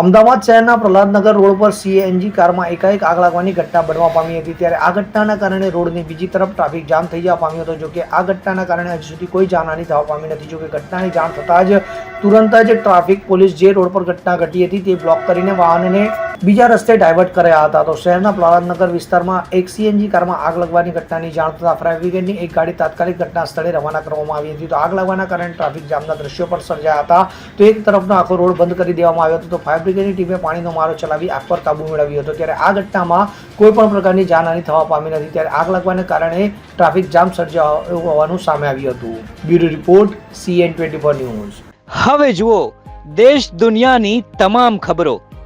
અમદાવાદ શહેરના પ્રહલાદનગર રોડ પર સીએનજી કારમાં એકાએક આગ લાગવાની ઘટના બનવા પામી હતી. ત્યારે આ ઘટનાના કારણે રોડની બીજી તરફ ટ્રાફિક જામ થઈ જવા પામ્યો હતો. જોકે આ ઘટનાના કારણે હજી સુધી કોઈ જાનહાની થવા પામી નથી. જોકે ઘટનાની જાણ થતાં જ તુરંત જ ટ્રાફિક પોલીસ જે રોડ પર ઘટના ઘટી હતી તે બ્લોક કરીને વાહનને બીજા રસ્તે ડાયવર્ટ કર્યા હતા. તો શહેરના પ્રહલાદનગર વિસ્તારમાં એક સીએનજી કારમાં આગ લાગવાની ઘટનાની જાણ થતાં ફાયર બ્રિગેડની એક ગાડી તાત્કાલિક ઘટના સ્થળે રવાના કરવામાં આવી હતી. તો આગ લાગવાના કારણે ટ્રાફિક જામના દ્રશ્યો પણ સર્જાયા હતા. તો એક તરફનો આખો રોડ બંધ કરી દેવામાં આવ્યો હતો. તો ફાયર બ્રિગેડની ટીમે પાણીનો મારો ચલાવી આગ પર કાબુ મેળવ્યો હતો. ત્યારે આ ઘટનામાં કોઈ પણ પ્રકારની જાનહાની થવા પામી નથી. ત્યારે આગ લાગવાને કારણે ટ્રાફિક જામ સર્જાયો હોવાનું સામે આવ્યું હતું. Bureau report CN twenty four news. હવે જુઓ, દેશ દુનિયાની તમામ ખબરો.